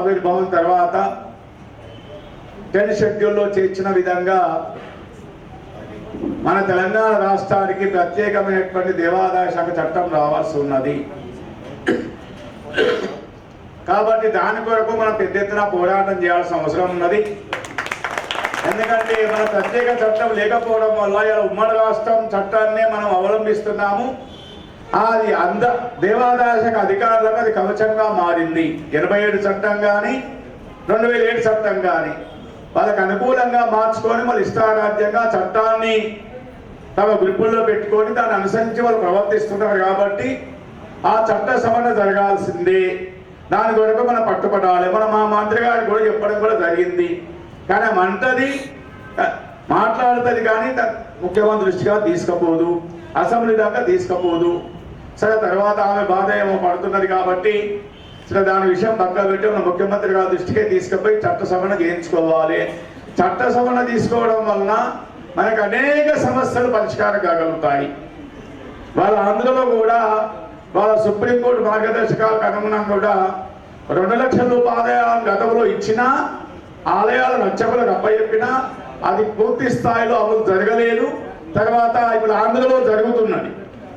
ఆవిర్భావం తర్వాత టెన్ షెడ్యూల్లో చేర్చిన విధంగా మన తెలంగాణ రాష్ట్రానికి ప్రత్యేకమైనటువంటి దేవాదాయ శాఖ చట్టం రావాల్సి ఉన్నది. కాబట్టి దాని కొరకు మనం పెద్ద ఎత్తున పోరాటం చేయాల్సిన అవసరం ఉన్నది. ఎందుకంటే మన ప్రత్యేక చట్టం లేకపోవడం వల్ల ఇలా ఉమ్మడి రాష్ట్రం చట్టాన్నే మనం అవలంబిస్తున్నాము. అది అంద దేవాదాయ శాఖ అధికారులకు అది కవచంగా మారింది. ఎనభై ఏడు చట్టం కానీ రెండు వేల ఏడు చట్టం కానీ వాళ్ళకి అనుకూలంగా మార్చుకొని వాళ్ళు ఇష్టారాజ్యంగా చట్టాన్ని తమ గ్రిప్పుల్లో పెట్టుకొని దాన్ని అనుసరించి వాళ్ళు ప్రవర్తిస్తున్నారు కాబట్టి ఆ చట్ట సవరణ జరగాల్సిందే. దాని కొరకు మనం పట్టుపడాలి. మనం మా మంత్రి గారికి కూడా చెప్పడం కూడా జరిగింది. కానీ మంటది మాట్లాడుతుంది కానీ ముఖ్యమంత్రి దృష్టిగా తీసుకపోదు. అసెంబ్లీ దాకా తీసుకపోదు. సరే తర్వాత ఆమె బాధ ఏమో పడుతున్నది కాబట్టి సరే దాని విషయం పక్కా పెట్టి మన ముఖ్యమంత్రి గారి దృష్టికే తీసుకుపోయి చట్ట సవరణ చేయించుకోవాలి. చట్ట సవరణ తీసుకోవడం వలన మనకు అనేక సమస్యలు పరిష్కారం కాగలుగుతాయి. వాళ్ళ అందులో కూడా వాళ్ళ సుప్రీంకోర్టు మార్గదర్శకాలకు అనుగుణంగా కూడా రెండు లక్షల రూపాయల గతంలో ఇచ్చినా ఆలయాల అర్చకులకు అప్పచెప్పినా అది పూర్తి స్థాయిలో అమలు జరగలేదు. తర్వాత ఇప్పుడు ఆంధ్రలో జరుగుతున్నది.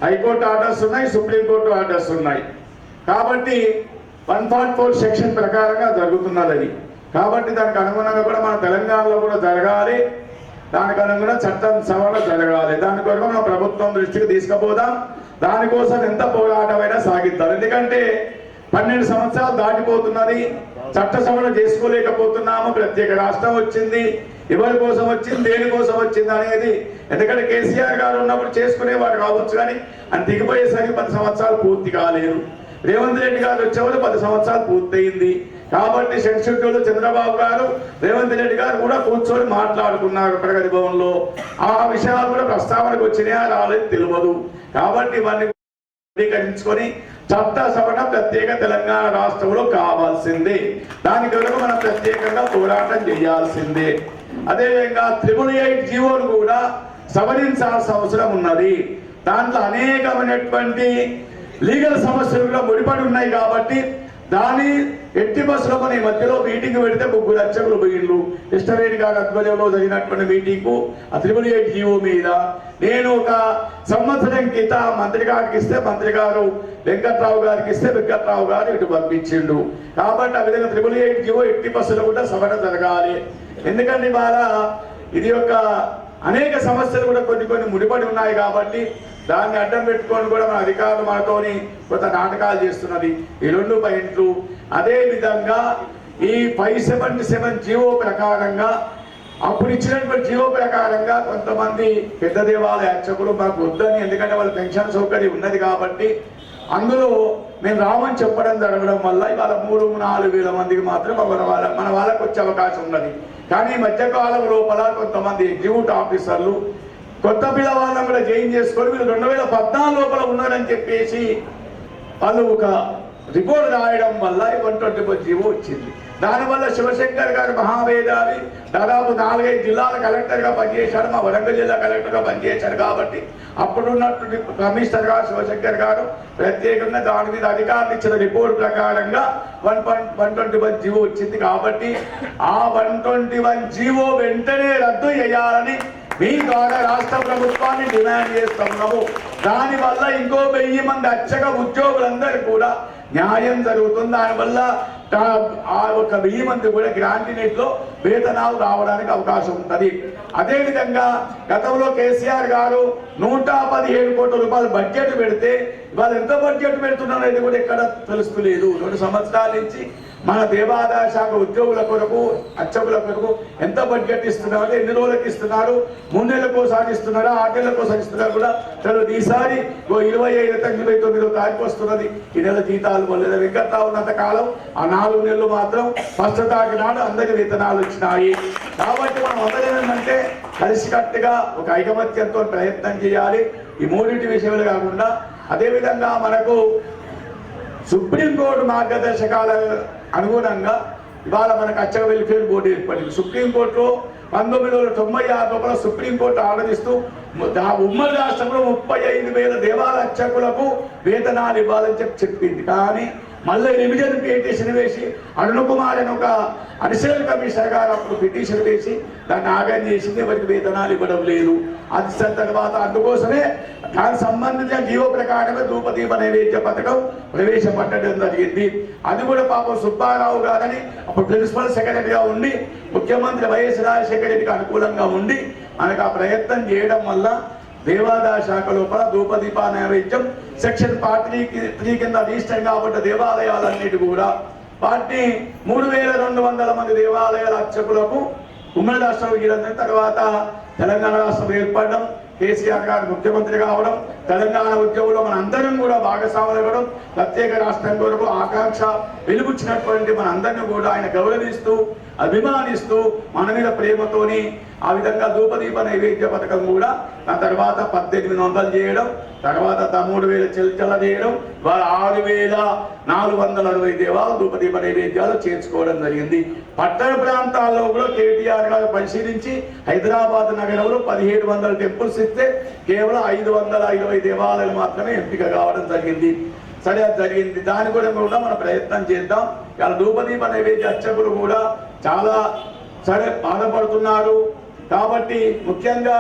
హైకోర్టు ఆర్డర్స్ ఉన్నాయి సుప్రీంకోర్టు ఆర్డర్స్ ఉన్నాయి. కాబట్టి వన్ ఫార్ట్ ఫోర్ సెక్షన్ ప్రకారంగా జరుగుతున్నది అది. కాబట్టి దానికి అనుగుణంగా కూడా మన తెలంగాణలో కూడా జరగాలి. దానికి అనుగుణంగా చట్టం సవరణ జరగాలి. దాని కొరకు మనం ప్రభుత్వం దృష్టికి తీసుకుపోదాం. దానికోసం ఎంత పోరాటమైనా సాగిద్దాం. ఎందుకంటే పన్నెండు సంవత్సరాలు దాటిపోతున్నది. చట్ట సవరణ చేసుకోలేకపోతున్నాము. ప్రత్యేక రాష్ట్రం వచ్చింది. ఎవరి కోసం వచ్చింది దేనికోసం వచ్చింది అనేది. ఎందుకంటే కేసీఆర్ గారు ఉన్నప్పుడు చేసుకునేవారు కావచ్చు కానీ అని దిగిపోయేసరికి పది సంవత్సరాలు పూర్తి కాలేదు. రేవంత్ రెడ్డి గారు వచ్చేవారు పది సంవత్సరాలు పూర్తయింది. కాబట్టి షెడ్యూల్ చంద్రబాబు గారు రేవంత్ రెడ్డి గారు కూడా కూర్చొని మాట్లాడుకున్నారు ప్రగతి భవన్లో. ఆ విషయాలు కూడా ప్రస్తావనకు వచ్చినాయా రాలేదు తెలియదు. కాబట్టి ఇవన్నీ అంగీకరించుకొని చట్ట సవరణ ప్రత్యేక తెలంగాణ రాష్ట్రంలో కావాల్సిందే. దాని కొరకు మనం ప్రత్యేకంగా పోరాటం చేయాల్సిందే. అదేవిధంగా త్రిపుల్ ఎయిట్ జీవోలు కూడా సవరించాల్సిన అవసరం ఉన్నది. దాంట్లో అనేకమైనటువంటి లీగల్ సమస్యలు కూడా ముడిపడి ఉన్నాయి కాబట్టి దాని ఎట్టి బస్సులో మన ఈ మధ్యలో మీటింగ్ పెడితే ముగ్గురు అర్చకులు పోయిండ్రు కృష్ణవేణి గారి ఆధ్వర్యంలో జరిగినటువంటి మీటింగ్ ఆ త్రిపుల్ ఎయిట్ జీవో మీద నేను ఒక సంవత్సరం క్రిత మంత్రి గారికి ఇస్తే మంత్రి గారు వెంకట్రావు గారికి ఇస్తే వెంకట్రావు గారు ఇటు పంపించిండు. కాబట్టి ఆ విధంగా త్రిపుల్ ఎయిట్ జీవో ఎట్టి బస్సులో కూడా సవరణ జరగాలి. ఎందుకంటే ఇవాళ ఇది ఒక అనేక సమస్యలు కూడా కొన్ని కొన్ని ముడిపడి ఉన్నాయి కాబట్టి దాన్ని అడ్డం పెట్టుకొని కూడా మన అధికారులు మనతోని కొంత నాటకాలు చేస్తున్నది. ఈ రెండు పాయింట్లు. అదే విధంగా ఈ ఫైవ్ సెవెంటీ సెవెన్ జీవో ప్రకారంగా అప్పుడు ఇచ్చినటువంటి జీవో ప్రకారంగా కొంతమంది పెద్ద దేవాలయ అర్చకులు మాకు వద్దని ఎందుకంటే వాళ్ళ పెన్షన్ సౌకర్యం ఉన్నది కాబట్టి అందులో మేము రామని చెప్పడం జరగడం వల్ల ఇవాళ మూడు నాలుగు వేల మందికి మాత్రం మన వాళ్ళ మన వాళ్ళకు వచ్చే అవకాశం ఉన్నది. కానీ ఈ మధ్యకాలం లోపల కొంతమంది ఎగ్జిక్యూట్ ఆఫీసర్లు కొత్త పిల్లవాళ్ళని కూడా జైన్ చేసుకొని వీళ్ళు రెండు వేల పద్నాలుగు లోపల ఉన్నారని చెప్పేసి వాళ్ళు ఒక రిపోర్ట్ రాయడం వల్ల వన్ ట్వంటీ ఫోర్ జీవో వచ్చింది. దానివల్ల శివశంకర్ గారు మహావేదావి దాదాపు నాలుగైదు జిల్లాల కలెక్టర్గా పనిచేశారు. మా వరంగల్ జిల్లా కలెక్టర్గా పనిచేశారు కాబట్టి అప్పుడున్నటువంటి కమిషనర్ గారు శివశంకర్ గారు ప్రత్యేకంగా దాని మీద అధికారులు ఇచ్చిన రిపోర్ట్ ప్రకారంగా one point one twenty one GO వచ్చింది కాబట్టి ఆ వన్ ట్వంటీ వన్ జీవో వెంటనే రద్దు చేయాలని మీ ద్వారా రాష్ట్ర ప్రభుత్వాన్ని డిమాండ్ చేస్తున్నాము. దానివల్ల ఇంకో వెయ్యి మంది అచ్చగా ఉద్యోగులందరూ కూడా న్యాయం జరుగుతుంది. దానివల్ల ఆ ఒక వెయ్యి మంది కూడా గ్రాంటినేట్లో వేతనాలు రావడానికి అవకాశం ఉంటుంది. అదేవిధంగా గతంలో కేసీఆర్ గారు నూట పదిహేడు కోట్ల రూపాయలు బడ్జెట్ పెడితే వాళ్ళు ఎంత బడ్జెట్ పెడుతున్నారు అనేది కూడా ఎక్కడ తెలుస్తలేదు. రెండు సంవత్సరాల నుంచి మన దేవాదాయ శాఖ ఉద్యోగుల కొరకు అర్చకుల కొరకు ఎంత బడ్జెట్ ఇస్తున్నారు ఎన్ని రోజులకు ఇస్తున్నారు మూడు నెలలకు ఒకసారి ఆరు నెలలకు ఒకసారి కూడా తెలియదు ఈసారి ఓ ఇరవై ఐదు ఇరవై తొమ్మిదో తారీఖు వస్తున్నది. ఈ నెల జీతాలు మొదలైన వెంకట్రావు ఉన్నంత కాలం ఆ నాలుగు నెలలు మాత్రం ఫస్ట్ తారీఖు నాడు అందరికి వేతనాలు వచ్చినాయి. కాబట్టి మనం అందరం ఏంటంటే కలిసికట్టుగా ఒక ఐకమత్యంతో ప్రయత్నం చేయాలి. ఈ మూడింటి విషయాలు కాకుండా అదేవిధంగా మనకు సుప్రీంకోర్టు మార్గదర్శకాల అనుగుణంగా ఇవాళ మనకు అచ్చక వెల్ఫేర్ బోర్డు ఏర్పడింది. సుప్రీంకోర్టులో పంతొమ్మిది వందల తొంభై ఆరు లోపల సుప్రీంకోర్టు ఆనందిస్తూ ఉమ్మడి రాష్ట్రంలో ముప్పై ఐదు వేల దేవాలయ అర్చకులకు వేతనాలు ఇవ్వాలని చెప్పి చెప్పింది. కానీ మళ్ళీ రివిజన్ పిటిషన్ వేసి అరుణ్ కుమార్ అని ఒక అడిషనల్ కమిషనర్ గారు అప్పుడు పిటిషన్ వేసి దాన్ని ఆగం చేసింది ఎవరికి వేతనాలు ఇవ్వడం లేదు. అది తర్వాత అందుకోసమే దానికి సంబంధించిన జీవో ప్రకారమే ధూపదీప నైవేద్య పథకం ప్రవేశపెట్టడం జరిగింది. అది కూడా పాపం సుబ్బారావు గారని అప్పుడు ప్రిన్సిపల్ సెక్రటరీగా ఉండి ముఖ్యమంత్రి వైఎస్ రాజశేఖర రెడ్డికి అనుకూలంగా ఉండి మనకు ఆ ప్రయత్నం చేయడం వల్ల దేవాదాయ శాఖ లోపల ధూపదీప నైవేద్యం సెక్షన్ పార్టీ త్రీ కింద రిజిస్టర్ కాబట్ట దేవాలయాలన్నిటి కూడా. పార్టీ మూడు వేల రెండు వందల మంది దేవాలయాల అర్చకులకు ఉమ్మడి రాష్ట్రం తర్వాత తెలంగాణ రాష్ట్రం ఏర్పడడం కేసీఆర్ గారు ముఖ్యమంత్రి కావడం తెలంగాణ ఉద్యమంలో మన అందరం కూడా భాగస్వాములు ఇవ్వడం ప్రత్యేక రాష్ట్రం కొరకు ఆకాంక్ష వెలుగుచ్చినటువంటి మన అందరిని కూడా ఆయన గౌరవిస్తూ అభిమానిస్తూ మన మీద ప్రేమతోని ఆ విధంగా ధూపదీప నైవేద్య పథకం కూడా ఆ తర్వాత పద్దెనిమిది వందలు చేయడం తర్వాత త- మూడు వేల చెల్చల చేయడం వాళ్ళ ఆరు వేల నాలుగు వందల అరవై దేవాలు ధూపదీప నైవేద్యాలు చేర్చుకోవడం జరిగింది. పట్టణ ప్రాంతాల్లో కూడా కేటీఆర్ గారు పరిశీలించి హైదరాబాద్ నగరంలో పదిహేడు వందల టెంపుల్స్ ఇస్తే కేవలం ఐదు వందల ఇరవై దేవాలయాలు మాత్రమే ఎంపిక కావడం జరిగింది. సరే అది జరిగింది. దాని కూడా కూడా మనం ప్రయత్నం చేద్దాం. ఇలా ధూపదీప నైవేద్య అర్చకులు కూడా చాలా సరే బాధపడుతున్నారు. కాబట్టి ముఖ్యంగా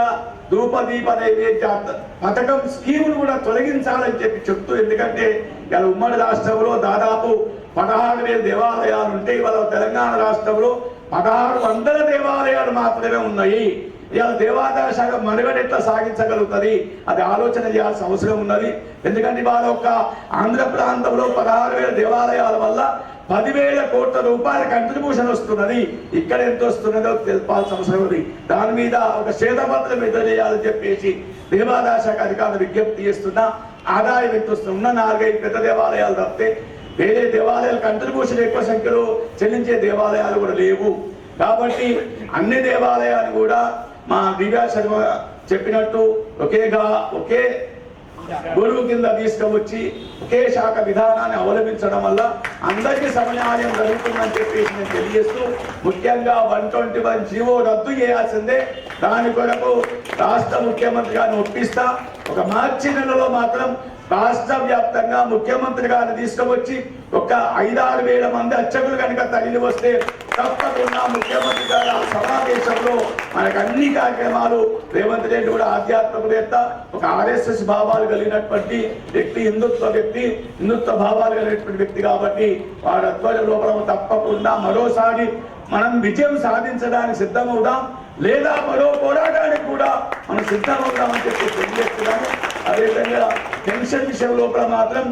ధూపదీప నైవేద్య పథకం స్కీమును కూడా తొలగించాలని చెప్పి చెప్తూ ఎందుకంటే ఇలా ఉమ్మడి రాష్ట్రంలో దాదాపు పదహారు వేల దేవాలయాలు ఉంటే ఇవాళ తెలంగాణ రాష్ట్రంలో పదహారు వందల దేవాలయాలు మాత్రమే ఉన్నాయి. ఇవాళ దేవాదాయ శాఖ మనుగడ ఎట్లా సాగించగలుగుతుంది? అది ఆలోచన చేయాల్సిన అవసరం ఉన్నది. ఎందుకంటే ఇవాళ ఒక ఆంధ్ర ప్రాంతంలో పదహారు వేల దేవాలయాల వల్ల పదివేల కోట్ల రూపాయల కంట్రిబ్యూషన్ వస్తున్నది. ఇక్కడ ఎంత వస్తున్నదో తెలపాల్సిన అవసరం ఉంది దాని మీద ఒక శ్వేతపత్రం ఎదురు చేయాలని చెప్పేసి దేవాదాయ శాఖ అధికారులు విజ్ఞప్తి చేస్తున్నా ఆదాయం ఎంత వస్తుంది? ఉన్న నాలుగైదు పెద్ద దేవాలయాలు తప్పితే వేరే దేవాలయాలు కంట్రిబ్యూషన్ ఎక్కువ సంఖ్యలో చెల్లించే దేవాలయాలు కూడా లేవు. కాబట్టి అన్ని దేవాలయాలు కూడా మా దివ్యా శర్మ చెప్పినట్టు ఒకేగా ఒకే గురువు కింద తీసుకువచ్చి ఒకే శాఖ విధానాన్ని అవలంబించడం వల్ల అందరికీ సమన్యాయం జరుగుతుందని చెప్పేసి నేను తెలియజేస్తూ ముఖ్యంగా వన్ ట్వంటీ వన్ జీవో రద్దు చేయాల్సిందే. దాని కొరకు రాష్ట్ర ముఖ్యమంత్రి గారిని ఒప్పిస్తా. ఒక మార్చి నెలలో మాత్రం రాష్ట్ర వ్యాప్తంగా ముఖ్యమంత్రి గారిని తీసుకువచ్చి ఒక ఐదారు వేల మంది అర్చకులు కనుక తగిలి వస్తే తప్పకుండా ముఖ్యమంత్రి గారు ఆ సమావేశంలో మనకు అన్ని కార్యక్రమాలు రేవంత్ రెడ్డి కూడా ఆధ్యాత్మికవేత్త ఒక ఆర్ఎస్ఎస్ భావాలు కలిగినటువంటి వ్యక్తి హిందుత్వ వ్యక్తి హిందుత్వ భావాలు కలిగినటువంటి వ్యక్తి కాబట్టి వారి అధ్వర్య లోపల తప్పకుండా మరోసారి మనం విజయం సాధించడానికి సిద్ధమవుదాం. లేదా మరో పోరాటానికి కూడా మనం సిద్ధమవుదామని చెప్పి తెలియజేస్తున్నాము అదేవిధంగా పెన్షన్ విషయం లోపల మాత్రం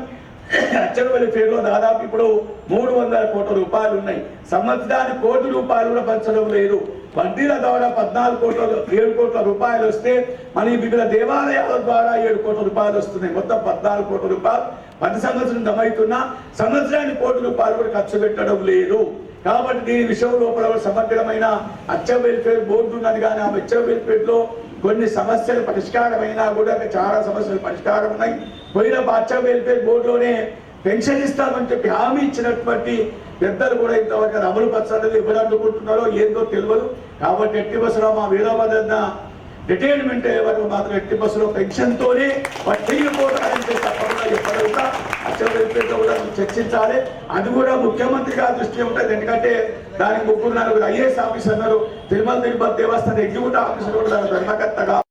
అచ్చల వెల్ఫేర్లో దాదాపు ఇప్పుడు మూడు వందల కోట్ల రూపాయలు ఉన్నాయి. సంవత్సరానికి కోటి రూపాయలు కూడా పంచడం లేదు. వడ్డీల ద్వారా పద్నాలుగు కోట్ల ఏడు కోట్ల రూపాయలు వస్తే మన వివిధ దేవాలయాల ద్వారా ఏడు కోట్ల రూపాయలు వస్తున్నాయి. మొత్తం పద్నాలుగు కోట్ల రూపాయలు. పది సంవత్సరం జమైతున్నా సంవత్సరానికి కోటి రూపాయలు కూడా ఖర్చు పెట్టడం లేదు. కాబట్టి దీని విషయం లోపల సమగ్రమైన అచ్చ వెల్ఫేర్ బోర్డు ఉన్నది కానీ ఆ అచ్చ వెల్ఫేర్లో కొన్ని సమస్యలు పరిష్కారమైనా కూడా చాలా సమస్యలు పరిష్కారం ఉన్నాయి పోయిన అచ్చ వెల్ఫేర్ బోర్డులోనే పెన్షన్ ఇస్తామని చెప్పి హామీ ఇచ్చినటువంటి పెద్దలు కూడా ఇంతవరకు అమలు పరచలేదు ఎవరు అడ్డుకుంటున్నారో ఏందో తెలియదు కాబట్టి ఎట్టి బస్సులో మా వీరభద్రన్న రిటైర్మెంట్ వరకు మాత్రం ఎట్టి బస్సులో పెన్షన్తోనే తోనే పట్టిపోతారని చెప్పి తప్పకుండా చెప్పగలుగుతా కూడా చర్చించాలి. అది కూడా ముఖ్యమంత్రి గారి దృష్టి ఉంటుంది. ఎందుకంటే దానికి ముగ్గురు నలుగురు ఐఏఎస్ ఆఫీసర్లు తిరుమల తిరుపతి దేవస్థానం ఎగ్జిక్యూటివ్ ఆఫీసర్ కూడా దాని ధర్మకర్తగా